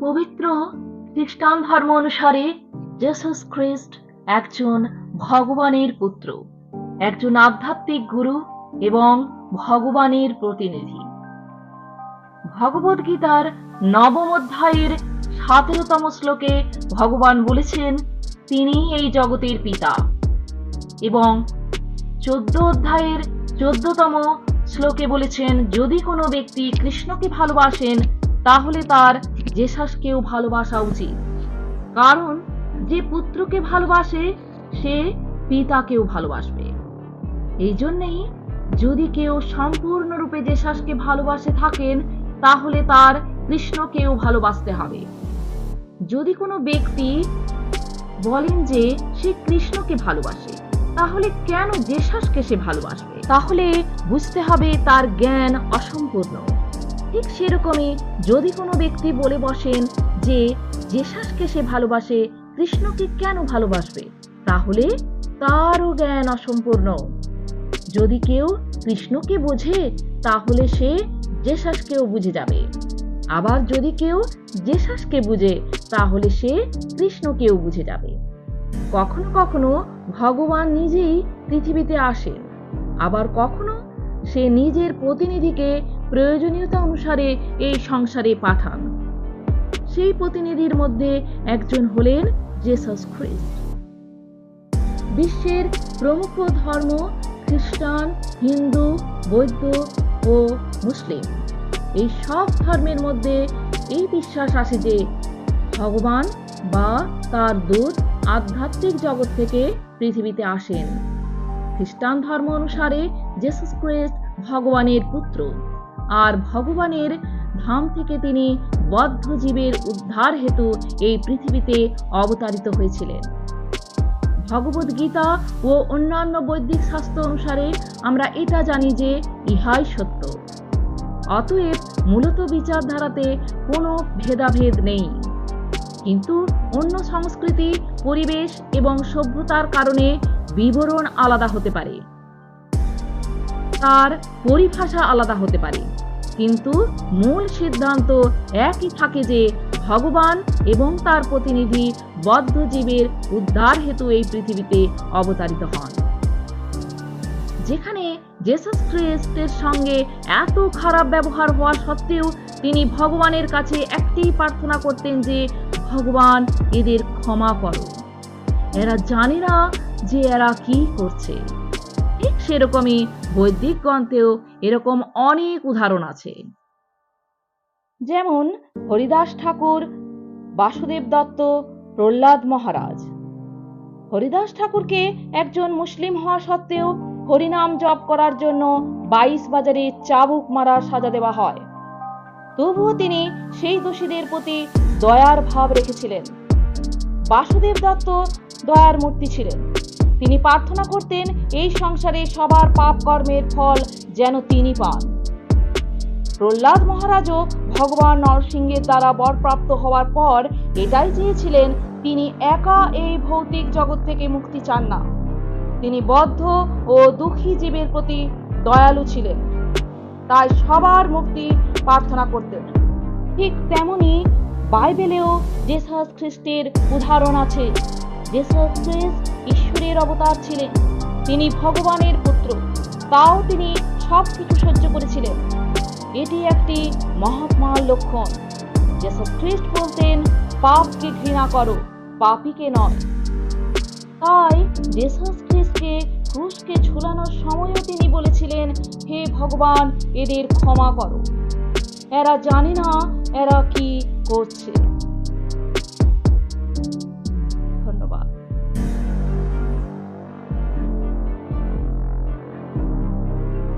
পবিত্র খ্রিস্টান ধর্ম অনুসারে জেসাস খ্রিস্ট একজন ভগবানের পুত্র, একজন আধ্যাত্মিক গুরু এবং ভগবানের প্রতিনিধি। ভগবদ গীতার নবম অধ্যায়ের সতেরোতম শ্লোকে ভগবান বলেছেন, তিনি এই জগতের পিতা। এবং চোদ্দ অধ্যায়ের চোদ্দতম শ্লোকে বলেছেন, যদি কোনো ব্যক্তি কৃষ্ণকে ভালোবাসেন তাহলে তার জেসাসকেও ভালোবাসা উচিত। কারণ যে পুত্রকে ভালোবাসে, সে পিতাকেও ভালোবাসবে। এই জন্যেই যদি কেউ সম্পূর্ণরূপে জেসাসকে ভালোবাসে থাকেন, তাহলে তার কৃষ্ণকেও ভালোবাসতে হবে। যদি কোনো ব্যক্তি বলেন যে সে কৃষ্ণকে ভালোবাসে, তাহলে কেন জেসাসকে সে ভালোবাসবে? তাহলে বুঝতে হবে তার জ্ঞান অসম্পূর্ণ। ঠিক সেরকমই যদি কোনো ব্যক্তি বলে বসেন যে জেসাসকে সে ভালোবাসে, কৃষ্ণকে কেন ভালোবাসবে? তাহলে তারও জ্ঞান অসম্পূর্ণ। যদি কেউ কৃষ্ণকে বোঝে, তাহলে সে জেসাসকেও বুঝে যাবে। আবার যদি কেউ জেসাসকে বুঝে, তাহলে সে কৃষ্ণকেও বুঝে যাবে। কখনো কখনো ভগবান নিজেই পৃথিবীতে আসেন। আবার কখনো সে নিজের প্রতিনিধিকে প্রয়োজনীয়তা অনুসারে এই সংসারে পাঠান। সেই প্রতিনিধির মধ্যে একজন হলেন জেসাস খ্রিস্ট বিশ্বের প্রমুখ ধর্ম খ্রিস্টান, হিন্দু, বৌদ্ধ ও মুসলিম। এই সব ধর্মের মধ্যে এই বিশ্বাস আছে যে ভগবান বা তার দূত আধ্যাত্মিক জগৎ থেকে পৃথিবীতে আসেন। খ্রিস্টান ধর্ম অনুসারে জেসাস ক্রিস্ট ভগবানের পুত্র। আর ভগবানের ধাম থেকে তিনি বদ্ধ জীবের উদ্ধার হেতু এই পৃথিবীতে অবতারিত হয়েছিলেন। ভগবদ গীতা ও অন্যান্য বৈদিক শাস্ত্র অনুসারে আমরা এটা জানি যে ইহাই সত্য। অতএব মূলত বিচারধারাতে কোনো ভেদাভেদ নেই। কিন্তু অন্য সংস্কৃতি, পরিবেশ এবং সভ্যতার কারণে বিবরণ আলাদা হতে পারে। তার পরিভাষা আলাদা হতে পারে। কিন্তু মূল সিদ্ধান্ত একই থাকে যে ভগবান এবং তার প্রতিনিধি বদ্ধ জীবের উদ্ধার হেতু এই পৃথিবীতে অবতারিত হন। যেখানে জেসাস খ্রিস্টের সঙ্গে এত খারাপ ব্যবহার হওয়া সত্ত্বেও তিনি ভগবানের কাছে একটি প্রার্থনা করতেন যে, ভগবান, এদের ক্ষমা করো। এরা জানে না যে এরা কি করছে। সেরকমই বৈদিক গ্রন্থেও এরকম অনেক উদাহরণ আছে। যেমন হরিদাস ঠাকুর, বাসুদেব দত্ত, প্রহ্লাদ মহারাজ। হরিদাস ঠাকুরকে একজন মুসলিম হওয়া সত্ত্বেও হরিনাম জপ করার জন্য বাইশ বাজারে চাবুক মারার সাজা দেওয়া হয়। তবুও তিনি সেই দোষীদের প্রতি দয়ার ভাব রেখেছিলেন। বাসুদেব দত্ত দয়ার মূর্তি ছিলেন। তিনি প্রার্থনা করতেন, এই সংসারে সবার পাপ কর্মের ফল যেন তিনি পান। প্রহ্লাদ মহারাজও ভগবান নরসিংহের দ্বারা বরপ্রাপ্ত হওয়ার পর এটাই চেয়েছিলেন, তিনি একা এই ভৌতিক জগৎ থেকে মুক্তি চান না। তিনি বদ্ধ ও দুঃখী জীবের প্রতি দয়ালু ছিলেন। তাই সবার মুক্তি প্রার্থনা করতেন। ঠিক তেমনি বাইবেলেও জেসাস খ্রিস্টের উদাহরণ আছে। জেসাস খ্রিস্ট ঈশ্বরের অবতার ছিলেন। তিনি ভগবানের পুত্র। তাও তিনি সব কিছু সহ্য করেছিলেন। এটি একটি মহাত্মার লক্ষণ। জেসাস খ্রিস্ট বলতেন, পাপকে ঘৃণা করো, পাপীকে নয়। তাই জেসাস খ্রিস্টকে ক্রুশকে ঝুলানোর সময়ও তিনি বলেছিলেন, হে ভগবান, এদের ক্ষমা করো। এরা জানে না, এরা কি করছে?